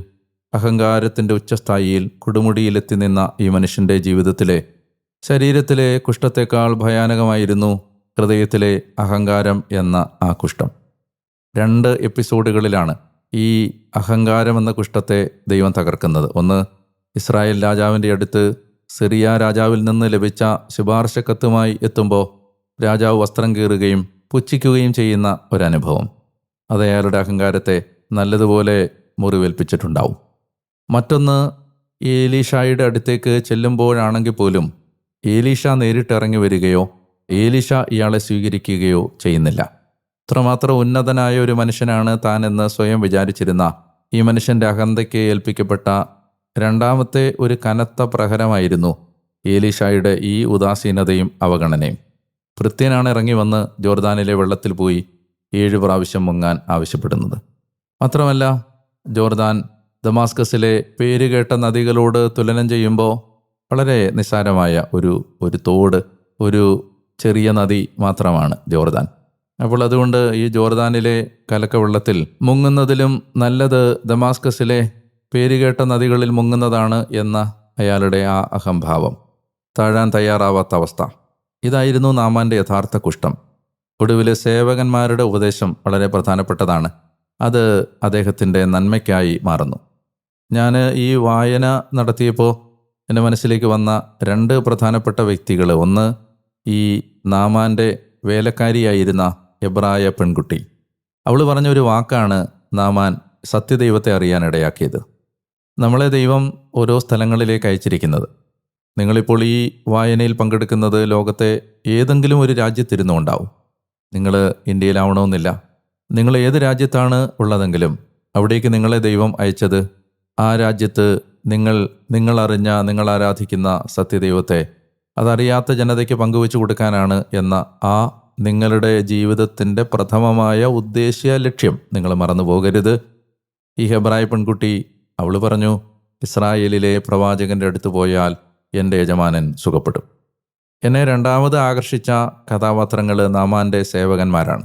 Speaker 1: അഹങ്കാരത്തിന്റെ ഉച്ചസ്ഥായിയിൽ കൊടുമുടിയിലെത്തി നിന്ന ഈ മനുഷ്യന്റെ ജീവിതത്തിലെ ശരീരത്തിലെ കുഷ്ഠത്തെക്കാൾ ഭയാനകമായിരുന്നു ഹൃദയത്തിലെ അഹങ്കാരം എന്ന ആ കുഷ്ഠം. രണ്ട് എപ്പിസോഡുകളിലാണ് ഈ അഹങ്കാരം എന്ന കുഷ്ഠത്തെ ദൈവം തകർക്കുന്നത്. ഒന്ന് ഇസ്രായേൽ രാജാവിന്റെ അടുത്ത് സിറിയ രാജാവിൽ നിന്ന് ലഭിച്ച ശുപാർശ കത്തുമായി എത്തുമ്പോൾ രാജാവ് വസ്ത്രം കീറുകയും പുച്ഛിക്കുകയും ചെയ്യുന്ന ഒരനുഭവം. അത് അയാളുടെ അഹങ്കാരത്തെ നല്ലതുപോലെ മുറിവേൽപ്പിച്ചിട്ടുണ്ടാവും. മറ്റൊന്ന് ഏലീഷായുടെ അടുത്തേക്ക് ചെല്ലുമ്പോഴാണെങ്കിൽ പോലും ഏലീഷ നേരിട്ടിറങ്ങി വരികയോ ഏലീഷ ഇയാളെ സ്വീകരിക്കുകയോ ചെയ്യുന്നില്ല. അത്രമാത്രം ഉന്നതനായ ഒരു മനുഷ്യനാണ് താൻ എന്ന് സ്വയം വിചാരിച്ചിരുന്ന ഈ മനുഷ്യന്റെ അഹന്തയ്ക്ക് ഏൽപ്പിക്കപ്പെട്ട രണ്ടാമത്തെ ഒരു കനത്ത പ്രഹരമായിരുന്നു ഏലീഷായുടെ ഈ ഉദാസീനതയും അവഗണനയും. കൃത്യനാണ് ഇറങ്ങി വന്ന് ജോർദാനിലെ വെള്ളത്തിൽ പോയി ഏഴ് പ്രാവശ്യം മുങ്ങാൻ ആവശ്യപ്പെടുന്നത്. മാത്രമല്ല ജോർദാൻ ദമാസ്കസിലെ പേരുകേട്ട നദികളോട് തുലനം ചെയ്യുമ്പോൾ വളരെ നിസ്സാരമായ ഒരു ഒരു തോട് ഒരു ചെറിയ നദി മാത്രമാണ് ജോർദാൻ. അപ്പോൾ അതുകൊണ്ട് ഈ ജോർദാനിലെ കലക്കവെള്ളത്തിൽ മുങ്ങുന്നതിലും നല്ലത് ദമാസ്കസിലെ പേരുകേട്ട നദികളിൽ മുങ്ങുന്നതാണ് എന്ന അയാളുടെ ആ അഹംഭാവം. താഴാൻ തയ്യാറാവാത്ത അവസ്ഥ. ഇതായിരുന്നു നാമാന്റെ യഥാർത്ഥ കുഷ്ഠം. ഒടുവിലെ സേവകന്മാരുടെ ഉപദേശം വളരെ പ്രധാനപ്പെട്ടതാണ്. അത് അദ്ദേഹത്തിന്റെ നന്മയ്ക്കായി മാറുന്നു. ഞാൻ ഈ വായന നടത്തിയപ്പോൾ എന്റെ മനസ്സിലേക്ക് വന്ന രണ്ട് പ്രധാനപ്പെട്ട വ്യക്തികൾ ഒന്ന് ഈ നാമാന്റെ വേലക്കാരിയായിരുന്ന എബ്രായ പെൺകുട്ടി. അവൾ പറഞ്ഞ ഒരു വാക്കാണ് നാമാൻ സത്യദൈവത്തെ അറിയാനിടയാക്കിയത്. നമ്മളെ ദൈവം ഓരോ സ്ഥലങ്ങളിലേക്ക് അയച്ചിരിക്കുന്നത്. നിങ്ങളിപ്പോൾ ഈ വായനയിൽ പങ്കെടുക്കുന്നത് ലോകത്തെ ഏതെങ്കിലും ഒരു രാജ്യത്തിരുന്നു ഉണ്ടാവും നിങ്ങൾ ഇന്ത്യയിലാവണമെന്നില്ല. നിങ്ങൾ ഏത് രാജ്യത്താണ് ഉള്ളതെങ്കിലും അവിടേക്ക് നിങ്ങളെ ദൈവം അയച്ചത് ആ രാജ്യത്ത് നിങ്ങൾ നിങ്ങൾ അറിഞ്ഞ നിങ്ങൾ ആരാധിക്കുന്ന സത്യദൈവത്തെ അതറിയാത്ത ജനതയ്ക്ക് പങ്കുവെച്ചു കൊടുക്കാനാണ് എന്ന ആ നിങ്ങളുടെ ജീവിതത്തിന്റെ പ്രഥമമായ ഉദ്ദേശ്യ ലക്ഷ്യം. നിങ്ങൾ മറന്നു പോകരുത്. ഈ ഹെബ്രായ പെൺകുട്ടി അവൾ പറഞ്ഞു ഇസ്രായേലിലെ പ്രവാചകന്റെ അടുത്ത് പോയാൽ എന്റെ യജമാനൻ സുഖപ്പെടും. എന്നെ രണ്ടാമത് ആകർഷിച്ച കഥാപാത്രങ്ങൾ നാമാന്റെ സേവകന്മാരാണ്.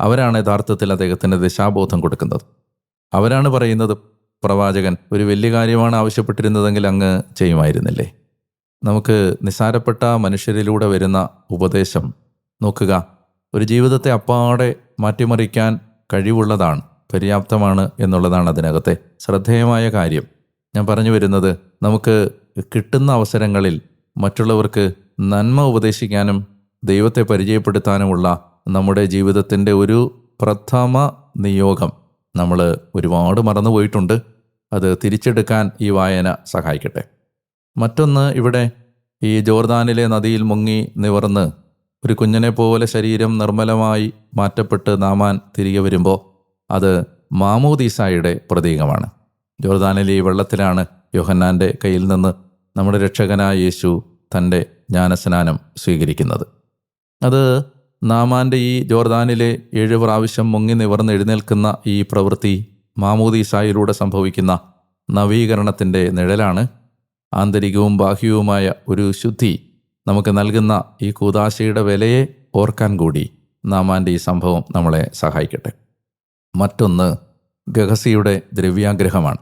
Speaker 1: അവരാണ് യഥാർത്ഥത്തിൽ അദ്ദേഹത്തിന് ദിശാബോധം കൊടുക്കുന്നത്. അവരാണ് പറയുന്നത് പ്രവാചകൻ ഒരു വലിയ കാര്യമാണ് ആവശ്യപ്പെട്ടിരുന്നതെങ്കിൽ അങ്ങ് ചെയ്യുമായിരുന്നില്ലേ? നമുക്ക് നിസാരപ്പെട്ട മനുഷ്യരിലൂടെ വരുന്ന ഉപദേശം നോക്കുക. ഒരു ജീവിതത്തെ അപ്പാടെ മാറ്റിമറിക്കാൻ കഴിവുള്ളതാണ് പര്യാപ്തമാണ് എന്നുള്ളതാണ് അതിനകത്തെ ശ്രദ്ധേയമായ കാര്യം. ഞാൻ പറഞ്ഞു വരുന്നത് നമുക്ക് കിട്ടുന്ന അവസരങ്ങളിൽ മറ്റുള്ളവർക്ക് നന്മ ഉപദേശിക്കാനും ദൈവത്തെ പരിചയപ്പെടുത്താനുമുള്ള നമ്മുടെ ജീവിതത്തിന്റെ ഒരു പ്രഥമ നിയോഗം. നമ്മൾ ഒരുപാട് മറന്നുപോയിട്ടുണ്ട് അത് തിരിച്ചെടുക്കാൻ ഈ വായന സഹായിക്കട്ടെ. മറ്റൊന്ന് ഇവിടെ ഈ ജോർദാനിലെ നദിയിൽ മുങ്ങി നിവർന്ന് ഒരു കുഞ്ഞിനെ പോലെ ശരീരം നിർമ്മലമായി മാറ്റപ്പെട്ട് നാമാൻ തിരികെ വരുമ്പോൾ അത് മാമോദീസായുടെ പ്രതീകമാണ്. ജോർദാനിലെ ഈ വെള്ളത്തിലാണ് യോഹന്നാന്റെ കയ്യിൽ നിന്ന് നമ്മുടെ രക്ഷകനായ യേശു തന്റെ ജ്ഞാനസ്നാനം സ്വീകരിക്കുന്നത്. അത് നാമാന്റെ ഈ ജോർദാനിലെ ഏഴ് പ്രാവശ്യം മുങ്ങി നിവർന്ന് എഴുന്നേൽക്കുന്ന ഈ പ്രവൃത്തി മാമൂദീസായിലൂടെ സംഭവിക്കുന്ന നവീകരണത്തിന്റെ നിഴലാണ്. ആന്തരികവും ബാഹ്യവുമായ ഒരു ശുദ്ധി നമുക്ക് നൽകുന്ന ഈ കൂതാശയുടെ വിലയെ ഓർക്കാൻ കൂടി നാമാന്റെ ഈ സംഭവം നമ്മളെ സഹായിക്കട്ടെ. മറ്റൊന്ന് ഗഹസിയുടെ ദ്രവ്യാഗ്രഹമാണ്.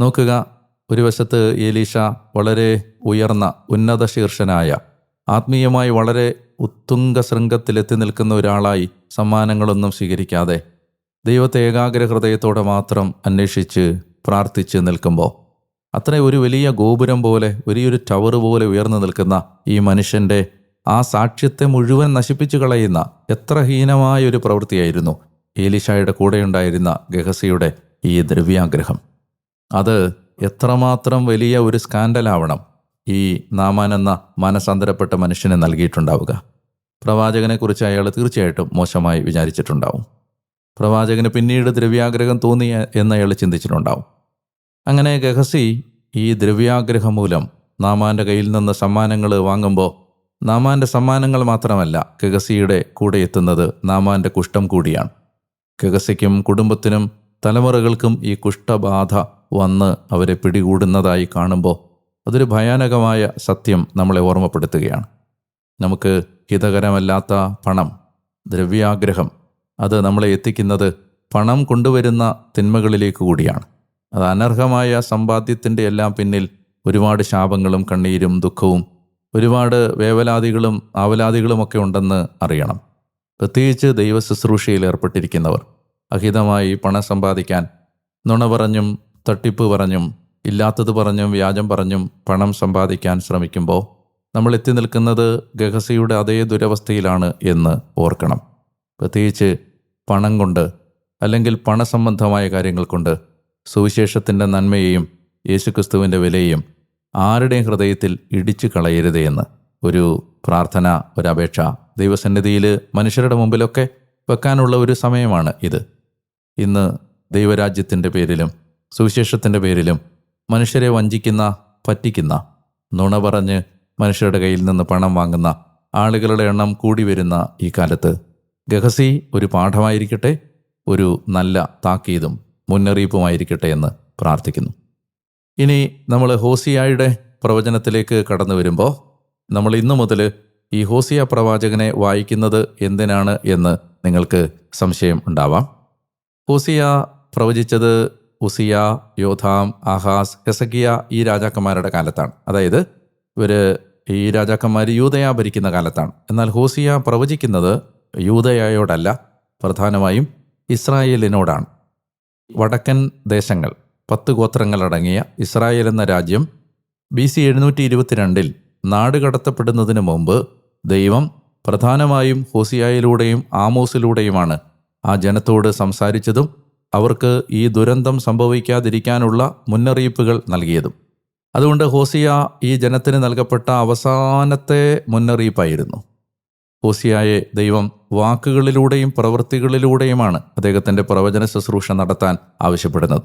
Speaker 1: നോക്കുക ഒരു വശത്ത് ഏലീഷ വളരെ ഉയർന്ന ഉന്നത ശീർഷനായ ആത്മീയമായി വളരെ ഉത്തുംഗ ശൃംഗത്തിലെത്തി നിൽക്കുന്ന ഒരാളായി സമ്മാനങ്ങളൊന്നും സ്വീകരിക്കാതെ ദൈവത്തെ ഏകാഗ്ര ഹൃദയത്തോടെ മാത്രം അന്വേഷിച്ച് പ്രാർത്ഥിച്ച് നിൽക്കുമ്പോൾ അത്ര ഒരു വലിയ ഗോപുരം പോലെ വലിയൊരു ടവർ പോലെ ഉയർന്നു നിൽക്കുന്ന ഈ മനുഷ്യന്റെ ആ സാക്ഷ്യത്തെ മുഴുവൻ നശിപ്പിച്ചു കളയുന്ന എത്ര ഹീനമായ ഒരു പ്രവൃത്തിയായിരുന്നു ഏലിഷായുടെ കൂടെയുണ്ടായിരുന്ന ഗഹസിയുടെ ഈ ദ്രവ്യാഗ്രഹം. അത് എത്രമാത്രം വലിയ ഒരു സ്കാൻഡലാവണം ഈ നാമാൻ എന്ന മനസാന്തരപ്പെട്ട മനുഷ്യനെ നൽകിയിട്ടുണ്ടാവുക. പ്രവാചകനെക്കുറിച്ച് അയാൾ തീർച്ചയായിട്ടും മോശമായി വിചാരിച്ചിട്ടുണ്ടാവും. പ്രവാചകന് പിന്നീട് ദ്രവ്യാഗ്രഹം തോന്നി എന്ന് അയാൾ ചിന്തിച്ചിട്ടുണ്ടാവും. അങ്ങനെ ഗഹസി ഈ ദ്രവ്യാഗ്രഹം മൂലം നാമാന്റെ കയ്യിൽ നിന്ന് സമ്മാനങ്ങൾ വാങ്ങുമ്പോൾ നാമാന്റെ സമ്മാനങ്ങൾ മാത്രമല്ല ഗഹസിയുടെ കൂടെ എത്തുന്നത് നാമാന്റെ കുഷ്ഠം കൂടിയാണ്. ഗഹസിക്കും കുടുംബത്തിനും തലമുറകൾക്കും ഈ കുഷ്ഠബാധ വന്ന് അവരെ പിടികൂടുന്നതായി കാണുമ്പോൾ അതൊരു ഭയാനകമായ സത്യം നമ്മളെ ഓർമ്മപ്പെടുത്തുകയാണ്. നമുക്ക് ഹിതകരമല്ലാത്ത പണം ദ്രവ്യാഗ്രഹം അത് നമ്മളെ എത്തിക്കുന്നത് പണം കൊണ്ടുവരുന്ന തിന്മകളിലേക്ക് കൂടിയാണ്. അത് അനർഹമായ സമ്പാദ്യത്തിന്റെ എല്ലാം പിന്നിൽ ഒരുപാട് ശാപങ്ങളും കണ്ണീരും ദുഃഖവും ഒരുപാട് വേവലാതികളും ആവലാതികളുമൊക്കെ ഉണ്ടെന്ന് അറിയണം. പ്രത്യേകിച്ച് ദൈവ ശുശ്രൂഷയിൽ ഏർപ്പെട്ടിരിക്കുന്നവർ. അഹിതമായി പണം സമ്പാദിക്കാൻ നുണ പറഞ്ഞും തട്ടിപ്പ് പറഞ്ഞും ഇല്ലാത്തത് പറഞ്ഞും വ്യാജം പറഞ്ഞും പണം സമ്പാദിക്കാൻ ശ്രമിക്കുമ്പോൾ നമ്മൾ എത്തി നിൽക്കുന്നത് ഗഹസയുടെ അതേ ദുരവസ്ഥയിലാണ് എന്ന് ഓർക്കണം. പ്രത്യേകിച്ച് പണം കൊണ്ട് അല്ലെങ്കിൽ പണസംബന്ധമായ കാര്യങ്ങൾ കൊണ്ട് സുവിശേഷത്തിന്റെ നന്മയെയും യേശുക്രിസ്തുവിന്റെ വിലയെയും ആരുടെയും ഹൃദയത്തിൽ ഇടിച്ചു കളയരുതെന്ന് ഒരു പ്രാർത്ഥന ഒരപേക്ഷ ദൈവസന്നിധിയിൽ മനുഷ്യരുടെ മുമ്പിലൊക്കെ വെക്കാനുള്ള ഒരു സമയമാണ് ഇത്. ഇന്ന് ദൈവരാജ്യത്തിന്റെ പേരിലും സുവിശേഷത്തിന്റെ പേരിലും മനുഷ്യരെ വഞ്ചിക്കുന്ന പറ്റിക്കുന്ന നുണ പറഞ്ഞ് മനുഷ്യരുടെ കയ്യിൽ നിന്ന് പണം വാങ്ങുന്ന ആളുകളുടെ എണ്ണം കൂടി വരുന്ന ഈ കാലത്ത് ഗഹസി ഒരു പാഠമായിരിക്കട്ടെ ഒരു നല്ല താക്കീതും മുന്നറിയിപ്പുമായിരിക്കട്ടെ എന്ന് പ്രാർത്ഥിക്കുന്നു. ഇനി നമ്മൾ ഹോസിയായുടെ പ്രവചനത്തിലേക്ക് കടന്നു വരുമ്പോൾ നമ്മൾ ഇന്നു മുതൽ ഈ ഹോസിയ പ്രവാചകനെ വായിക്കുന്നത് എന്തിനാണ് എന്ന് നിങ്ങൾക്ക് സംശയം ഉണ്ടാവാം. ഹോസിയ പ്രവചിച്ചത് ഉസിയ യോധാം ആഹാസ് ഹെസക്കിയ ഈ രാജാക്കന്മാരുടെ കാലത്താണ്. അതായത് ഇവർ ഈ രാജാക്കന്മാർ യൂതയ ഭരിക്കുന്ന കാലത്താണ്. എന്നാൽ ഹോസിയ പ്രവചിക്കുന്നത് യൂതയായോടല്ല പ്രധാനമായും ഇസ്രായേലിനോടാണ്. വടക്കൻ ദേശങ്ങൾ പത്ത് ഗോത്രങ്ങളടങ്ങിയ ഇസ്രായേൽ എന്ന രാജ്യം ബി സി എഴുന്നൂറ്റി ഇരുപത്തിരണ്ടിൽ നാടുകടത്തപ്പെടുന്നതിന് മുമ്പ് ദൈവം പ്രധാനമായും ഹോസിയായിലൂടെയും ആമോസിലൂടെയുമാണ് ആ ജനത്തോട് സംസാരിച്ചതും അവർക്ക് ഈ ദുരന്തം സംഭവിക്കാതിരിക്കാനുള്ള മുന്നറിയിപ്പുകൾ നൽകിയതും. അതുകൊണ്ട് ഹോസിയ ഈ ജനത്തിന് നൽകപ്പെട്ട അവസാനത്തെ മുന്നറിയിപ്പായിരുന്നു. ഹോസിയായെ ദൈവം വാക്കുകളിലൂടെയും പ്രവൃത്തികളിലൂടെയുമാണ് അദ്ദേഹത്തിന്റെ പ്രവചന ശുശ്രൂഷ നടത്താൻ ആവശ്യപ്പെടുന്നത്.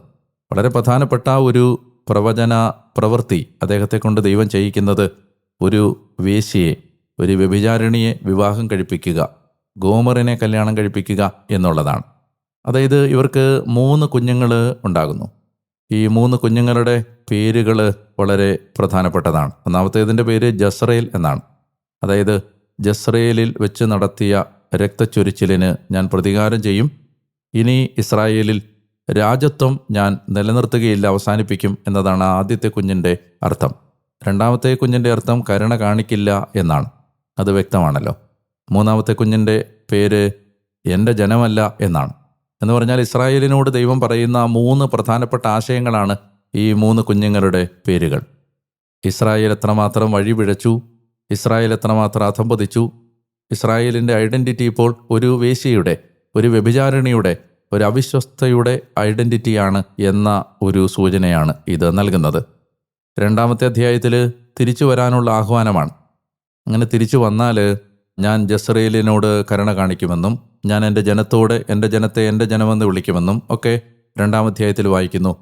Speaker 1: വളരെ പ്രധാനപ്പെട്ട ഒരു പ്രവചന പ്രവൃത്തി അദ്ദേഹത്തെ കൊണ്ട് ദൈവം ചെയ്യിക്കുന്നത് ഒരു വേശ്യയെ ഒരു വ്യഭിചാരിണിയെ വിവാഹം കഴിപ്പിക്കുക ഗോമറിനെ കല്യാണം കഴിപ്പിക്കുക എന്നുള്ളതാണ്. അതായത് ഇവർക്ക് മൂന്ന് കുഞ്ഞുങ്ങൾ ഉണ്ടാകുന്നു. ഈ മൂന്ന് കുഞ്ഞുങ്ങളുടെ പേരുകൾ വളരെ പ്രധാനപ്പെട്ടതാണ്. ഒന്നാമത്തേതിന്റെ പേര് ജസ്രയേൽ എന്നാണ്. അതായത് ജസ്രയേലിൽ വെച്ച് നടത്തിയ രക്തച്ചൊരിച്ചിലിന് ഞാൻ പ്രതികാരം ചെയ്യും. ഇനി ഇസ്രായേലിൽ രാജ്യത്വം ഞാൻ നിലനിർത്തുകയില്ല അവസാനിപ്പിക്കും എന്നതാണ് ആദ്യത്തെ കുഞ്ഞിന്റെ അർത്ഥം. രണ്ടാമത്തെ കുഞ്ഞിന്റെ അർത്ഥം കരുണ കാണിക്കില്ല എന്നാണ്. അത് വ്യക്തമാണല്ലോ. മൂന്നാമത്തെ കുഞ്ഞിന്റെ പേര് എന്റെ ജനമല്ല എന്നാണ്. എന്ന് പറഞ്ഞാൽ ഇസ്രായേലിനോട് ദൈവം പറയുന്ന മൂന്ന് പ്രധാനപ്പെട്ട ആശയങ്ങളാണ് ഈ മൂന്ന് കുഞ്ഞുങ്ങളുടെ പേരുകൾ. ഇസ്രായേൽ എത്രമാത്രം വഴിപിഴച്ചു ഇസ്രായേൽ എത്രമാത്രം അധംപതിച്ചു? ഇസ്രായേലിന്റെ ഐഡന്റിറ്റി ഇപ്പോൾ ഒരു വേശ്യയുടെ ഒരു വ്യഭിചാരിണിയുടെ ഒരു അവിശ്വസ്തയുടെ ഐഡന്റിറ്റിയാണ് എന്ന ഒരു സൂചനയാണ് ഇത് നൽകുന്നത്. രണ്ടാമത്തെ അധ്യായത്തിൽ തിരിച്ചു വരാനുള്ള ആഹ്വാനമാണ്. അങ്ങനെ തിരിച്ചു വന്നാൽ ഞാൻ ജസ്രയേലിനോട് കരുണ കാണിക്കുമെന്നും ഞാൻ എന്റെ ജനത്തോട് എന്റെ ജനത്തെ എന്റെ ജനമെന്ന് വിളിക്കുമെന്നും ഒക്കെ രണ്ടാം അധ്യായത്തിൽ വായിക്കുന്നു.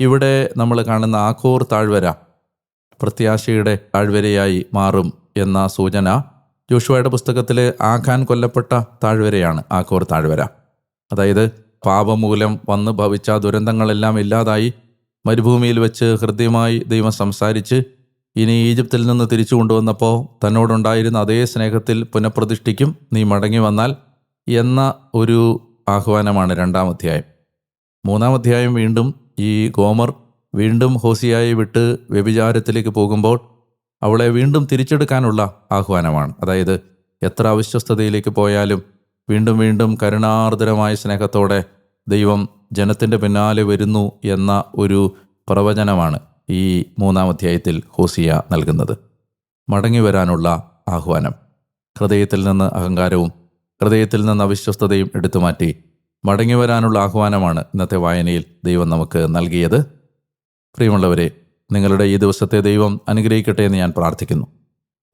Speaker 1: ഇവിടെ നമ്മൾ കാണുന്ന ആഖോർ താഴ്വര പ്രത്യാശയുടെ താഴ്വരയായി മാറും എന്ന സൂചന ജോഷുവയുടെ പുസ്തകത്തിലെ ആഖാൻ കൊല്ലപ്പെട്ട താഴ്വരയാണ് ആക്കോർ താഴ്വര. അതായത് പാപമൂലം വന്നു ഭവിച്ച ദുരന്തങ്ങളെല്ലാം ഇല്ലാതായി മരുഭൂമിയിൽ വെച്ച് ഹൃദ്യമായി ദൈവം സംസാരിച്ച് ഇനി ഈജിപ്തിൽ നിന്ന് തിരിച്ചു കൊണ്ടുവന്നപ്പോൾ തന്നോടുണ്ടായിരുന്ന അതേ സ്നേഹത്തിൽ പുനഃപ്രതിഷ്ഠിക്കും നീ മടങ്ങി വന്നാൽ എന്ന ഒരു ആഹ്വാനമാണ് രണ്ടാം അധ്യായം. മൂന്നാം അധ്യായം വീണ്ടും ഈ ഗോമർ വീണ്ടും ഹോസിയായി വിട്ട് വ്യഭിചാരത്തിലേക്ക് പോകുമ്പോൾ അവളെ വീണ്ടും തിരിച്ചെടുക്കാനുള്ള ആഹ്വാനമാണ്. അതായത് എത്ര അവിശ്വസ്തതയിലേക്ക് പോയാലും വീണ്ടും വീണ്ടും കരുണാർദ്രമായ സ്നേഹത്തോടെ ദൈവം ജനത്തിന്റെ പിന്നാലെ വരുന്നു എന്ന ഒരു പ്രവചനമാണ് ഈ മൂന്നാം അധ്യായത്തിൽ ഹോസിയ നൽകുന്നത്. മടങ്ങി വരാനുള്ള ആഹ്വാനം. ഹൃദയത്തിൽ നിന്ന് അഹങ്കാരവും ഹൃദയത്തിൽ നിന്ന് അവിശ്വസ്തതയും എടുത്തുമാറ്റി മടങ്ങി വരാനുള്ള ആഹ്വാനമാണ് ഇന്നത്തെ വായനയിൽ ദൈവം നമുക്ക് നൽകിയത്. പ്രിയമുള്ളവരെ നിങ്ങളുടെ ഈ ദിവസത്തെ ദൈവം അനുഗ്രഹിക്കട്ടെ എന്ന് ഞാൻ പ്രാർത്ഥിക്കുന്നു.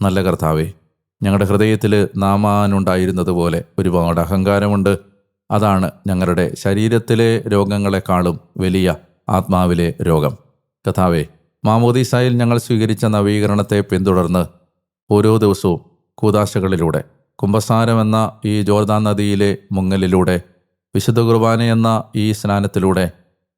Speaker 1: നല്ല കർത്താവേ ഞങ്ങളുടെ ഹൃദയത്തിൽ നാമാനുണ്ടായിരുന്നതുപോലെ ഒരുപാട് അഹങ്കാരമുണ്ട്. അതാണ് ഞങ്ങളുടെ ശരീരത്തിലെ രോഗങ്ങളെക്കാളും വലിയ ആത്മാവിലെ രോഗം. കഥാവേ മാമോദീസായിൽ ഞങ്ങൾ സ്വീകരിച്ച നവീകരണത്തെ പിന്തുടർന്ന് ഓരോ ദിവസവും കൂതാശകളിലൂടെ കുംഭസാരമെന്ന ഈ ജോർദാൻ നദിയിലെ മുങ്ങലിലൂടെ വിശുദ്ധ കുർബാന എന്ന ഈ സ്നാനത്തിലൂടെ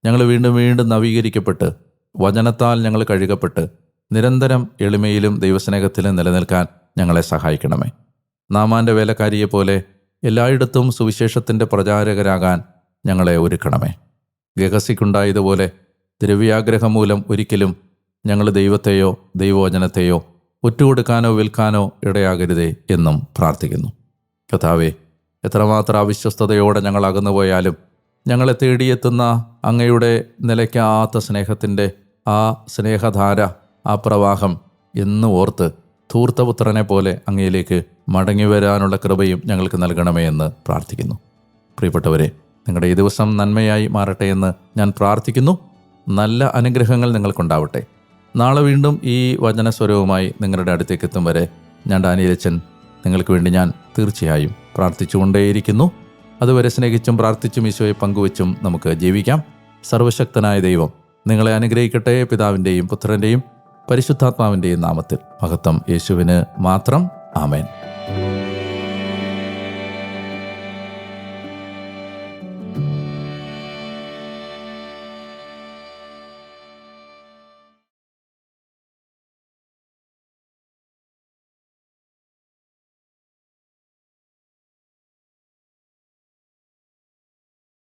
Speaker 1: ഞങ്ങൾ വീണ്ടും വീണ്ടും നവീകരിക്കപ്പെട്ട് വചനത്താൽ ഞങ്ങൾ കഴുകപ്പെട്ട് നിരന്തരം എളിമയിലും ദൈവസ്നേഹത്തിലും നിലനിൽക്കാൻ ഞങ്ങളെ സഹായിക്കണമേ. നാമാന്റെ വേലക്കാരിയെപ്പോലെ എല്ലായിടത്തും സുവിശേഷത്തിന്റെ പ്രചാരകരാകാൻ ഞങ്ങളെ ഒരുക്കണമേ. ഗഹസിക്കുണ്ടായതുപോലെ ദ്രവ്യാഗ്രഹം മൂലം ഒരിക്കലും ഞങ്ങൾ ദൈവത്തെയോ ദൈവവചനത്തെയോ ഒറ്റുകൊടുക്കാനോ വിൽക്കാനോ ഇടയാകരുതേ എന്നും പ്രാർത്ഥിക്കുന്നു. കഥാവേ എത്രമാത്രം അവിശ്വസ്തയോടെ ഞങ്ങൾ അകന്നുപോയാലും ഞങ്ങളെ തേടിയെത്തുന്ന അങ്ങയുടെ നിലയ്ക്കാത്ത സ്നേഹത്തിന്റെ ആ സ്നേഹധാര ആ പ്രവാഹം എന്ന് ഓർത്ത് ധൂർത്തപുത്രനെ പോലെ അങ്ങയിലേക്ക് മടങ്ങി വരാനുള്ള കൃപയും ഞങ്ങൾക്ക് നൽകണമേ എന്ന് പ്രാർത്ഥിക്കുന്നു. പ്രിയപ്പെട്ടവരെ നിങ്ങളുടെ ഈ ദിവസം നന്മയായി മാറട്ടെ എന്ന് ഞാൻ പ്രാർത്ഥിക്കുന്നു. നല്ല അനുഗ്രഹങ്ങൾ നിങ്ങൾക്കുണ്ടാവട്ടെ. നാളെ വീണ്ടും ഈ വചനസ്വരവുമായി നിങ്ങളുടെ അടുത്തേക്ക് എത്തും വരെ ഞാൻ ഡാനിയലച്ചൻ നിങ്ങൾക്ക് വേണ്ടി ഞാൻ തീർച്ചയായും പ്രാർത്ഥിച്ചുകൊണ്ടേയിരിക്കുന്നു. അതുവരെ സ്നേഹിച്ചും പ്രാർത്ഥിച്ചും ഈശോയെ പങ്കുവച്ചും നമുക്ക് ജീവിക്കാം. സർവശക്തനായ ദൈവം നിങ്ങളെ അനുഗ്രഹിക്കട്ടെ പിതാവിന്റെയും പുത്രന്റെയും പരിശുദ്ധാത്മാവിന്റെയും നാമത്തിൽ മഹത്വം യേശുവിന് മാത്രം. ആമേൻ.